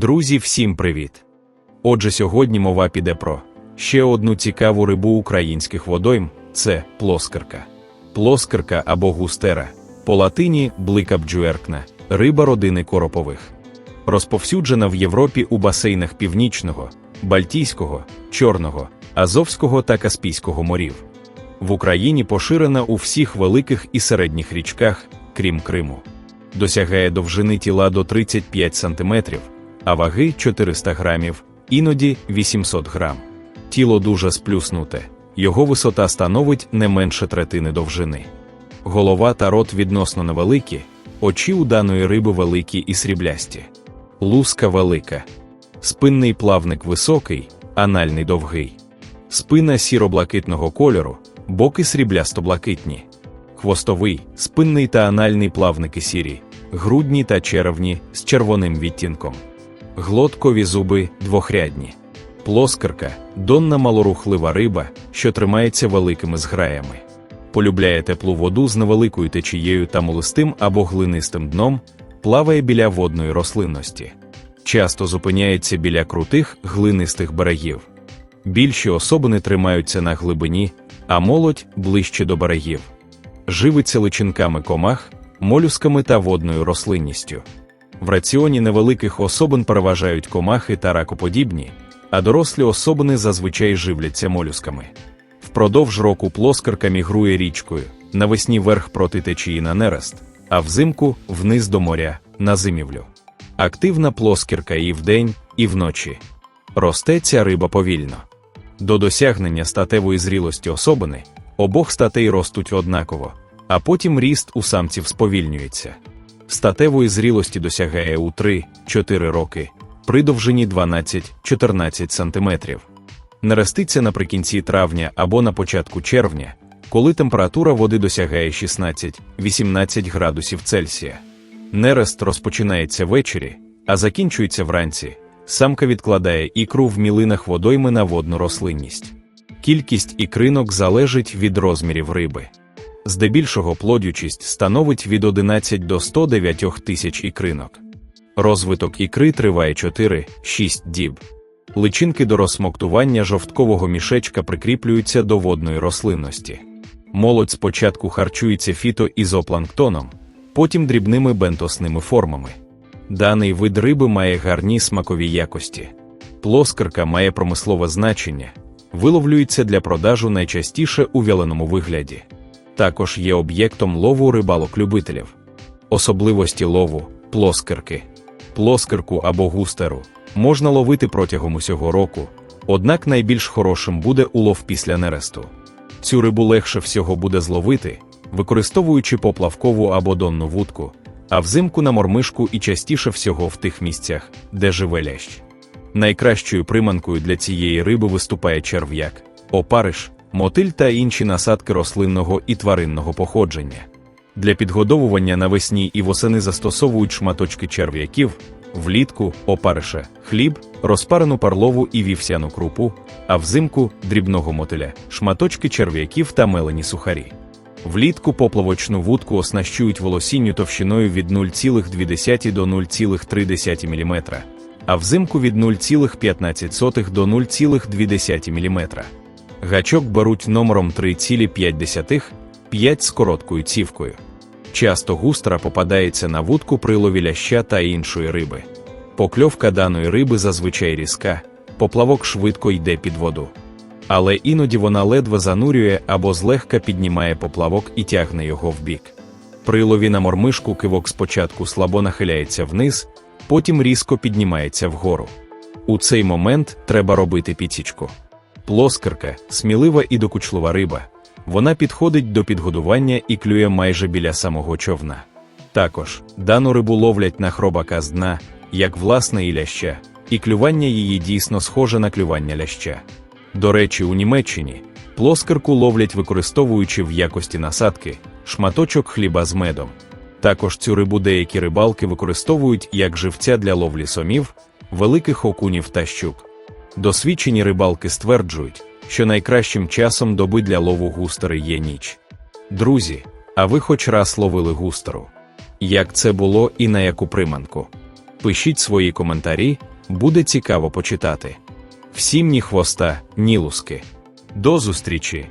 Друзі, всім привіт! Отже, сьогодні мова піде про ще одну цікаву рибу українських водойм це плоскерка. Плоскерка або густера, по латині блика бджуеркна, риба родини коропових. Розповсюджена в Європі у басейнах Північного, Бальтійського, Чорного, Азовського та Каспійського морів. В Україні поширена у всіх великих і середніх річках, крім Криму. Досягає довжини тіла до 35 см, а ваги 400 грамів, іноді 800 грам. Тіло дуже сплюснуте, його висота становить не менше третини довжини. Голова та рот відносно невеликі, очі у даної риби великі і сріблясті. Луска велика. Спинний плавник високий, анальний довгий. Спина сіро-блакитного кольору, боки сріблясто-блакитні. Хвостовий, спинний та анальний плавники сірі, грудні та червні з червоним відтінком. Глоткові зуби двохрядні. Плоскерка донна малорухлива риба, що тримається великими зграями. Полюбляє теплу воду з невеликою течією та молистим або глинистим дном, плаває біля водної рослинності. Часто зупиняється біля крутих глинистих берегів. Більші особини тримаються на глибині, а молодь ближче до берегів. Живиться личинками комах, молюсками та водною рослинністю. В раціоні невеликих особин переважають комахи та ракоподібні, а дорослі особини зазвичай живляться молюсками. Впродовж року плоскарка мігрує річкою, навесні верх проти течії на нерест, а взимку вниз до моря на зимівлю. Активна плоскірка і вдень, і вночі. Росте ця риба повільно. До досягнення статевої зрілості особини обох статей ростуть однаково, а потім ріст у самців сповільнюється. Статевої зрілості досягає у 3-4 роки при довжині 12-14 см. Нереститься наприкінці травня або на початку червня, коли температура води досягає 16-18 градусів Цельсія. Нерест розпочинається ввечері, а закінчується вранці. Самка відкладає ікру в мілинах водойми на водну рослинність. Кількість ікринок залежить від розмірів риби. Здебільшого плодючість становить від 11 до 109 тисяч ікринок. Розвиток ікри триває 4-6 діб. Личинки до розсмоктування жовткового мішечка прикріплюються до водної рослинності. Молодь спочатку харчується фітоізопланктоном, потім дрібними бентосними формами. Даний вид риби має гарні смакові якості. Плоскарка має промислове значення, виловлюється для продажу найчастіше у вяленому вигляді. Також є об'єктом лову рибалок-любителів. Особливості лову плоскирки. Плоскирку або густеру можна ловити протягом усього року, однак найбільш хорошим буде улов після нересту. Цю рибу легше всього буде зловити, використовуючи поплавкову або донну вудку, а взимку на мормишку і частіше всього в тих місцях, де живе лящ. Найкращою приманкою для цієї риби виступає черв'як, опариш, мотиль та інші насадки рослинного і тваринного походження. Для підгодовування навесні і восени застосовують шматочки черв'яків, влітку опариша, хліб, розпарену парлову і вівсяну крупу, а взимку дрібного мотиля, шматочки черв'яків та мелені сухарі. Влітку поплавочну вудку оснащують волосінню товщиною від 0,2 до 0,3 мм, а взимку від 0,15 до 0,2 мм. Гачок беруть номером 3,5, 5 з короткою цівкою. Часто густра попадається на вудку при лові ляща та іншої риби. Покльовка даної риби зазвичай різка, поплавок швидко йде під воду. Але іноді вона ледве занурює або злегка піднімає поплавок і тягне його вбік. При лові на мормишку кивок спочатку слабо нахиляється вниз, потім різко піднімається вгору. У цей момент треба робити підсічку. Плоскерка смілива і докучлива риба. Вона підходить до підгодування і клює майже біля самого човна. Також дану рибу ловлять на хробака з дна, як власне і ляща, і клювання її дійсно схоже на клювання ляща. До речі, у Німеччині плоскерку ловлять використовуючи в якості насадки шматочок хліба з медом. Також цю рибу деякі рибалки використовують як живця для ловлі сомів, великих окунів та щук. Досвідчені рибалки стверджують, що найкращим часом доби для лову густери є ніч. Друзі, а ви хоч раз ловили густеру? Як це було і на яку приманку? Пишіть свої коментарі, буде цікаво почитати. Всім ні хвоста, ні луски. До зустрічі!